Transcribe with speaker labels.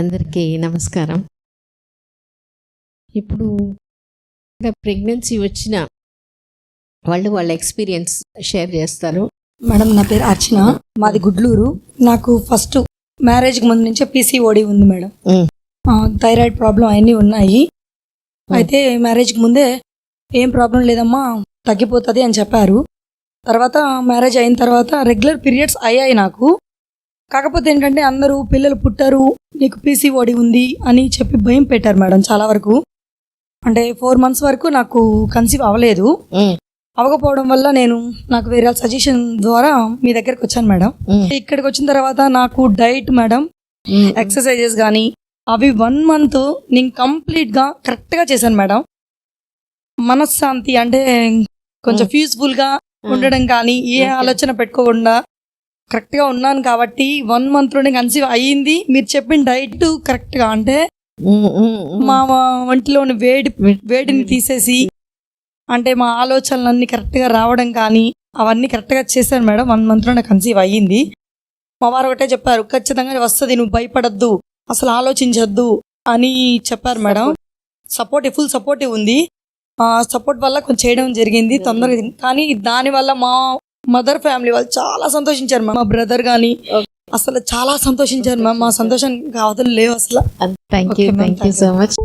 Speaker 1: అందరికీ నమస్కారం. ఇప్పుడు ప్రెగ్నెన్సీ వచ్చిన వాళ్ళు వాళ్ళ ఎక్స్పీరియన్స్ షేర్ చేస్తారు.
Speaker 2: మేడం నా పేరు అర్చన. మాది గుడ్లూరు. నాకు ఫస్ట్ మ్యారేజ్కి ముందు నుంచే పీసీఓడి ఉంది మేడం. థైరాయిడ్ ప్రాబ్లం అవన్నీ ఉన్నాయి. అయితే మ్యారేజ్కి ముందే ఏం ప్రాబ్లం లేదమ్మా తగ్గిపోతుంది అని చెప్పారు. తర్వాత మ్యారేజ్ అయిన తర్వాత రెగ్యులర్ పీరియడ్స్ అయ్యాయి నాకు. కాకపోతే ఏంటంటే అందరూ పిల్లలు పుట్టారు నీకు పీసీఓడి ఉంది అని చెప్పి భయం పెట్టారు మేడం చాలా వరకు అంటే ఫోర్ మంత్స్ వరకు నాకు కన్సీవ్ అవ్వలేదు. అవ్వకపోవడం వల్ల నేను నాకు వేరే సజెషన్ ద్వారా మీ దగ్గరకు వచ్చాను మేడం. ఇక్కడికి వచ్చిన తర్వాత నాకు డైట్ మేడం. ఎక్సర్సైజెస్ కానీ అవి వన్ మంత్ నేను కంప్లీట్గా కరెక్ట్గా చేశాను మేడం మనశ్శాంతి అంటే కొంచెం పీస్ఫుల్గా ఉండడం కానీ ఏ. ఆలోచన పెట్టుకోకుండా కరెక్ట్గా ఉన్నాను కాబట్టి వన్ మంత్లోనే కన్సీవ్ అయ్యింది. మీరు చెప్పిన డైట్ కరెక్ట్గా అంటే మా ఒంటిలోని వేడి వేడిని తీసేసి అంటే మా ఆలోచనలన్నీ కరెక్ట్గా రావడం కానీ అవన్నీ కరెక్ట్గా చేశాను మేడం. వన్ మంత్లోనే కన్సీవ్ అయ్యింది. మా వారు ఒకటే చెప్పారు ఖచ్చితంగా వస్తుంది నువ్వు భయపడద్దు అసలు ఆలోచించొద్దు అని చెప్పారు మేడం. సపోర్ట్ ఫుల్ సపోర్టివ్ ఉంది. ఆ సపోర్ట్ వల్ల కొంచెం చేయడం జరిగింది తొందరగా కానీ దానివల్ల మా మదర్ ఫ్యామిలీ వాళ్ళు చాలా సంతోషించారు. మా బ్రదర్ కానీ. అసలు చాలా సంతోషించారు మ్యామ్ మా సంతోషం అవతలు లేవు అసలు
Speaker 1: thank you. Thank you. So much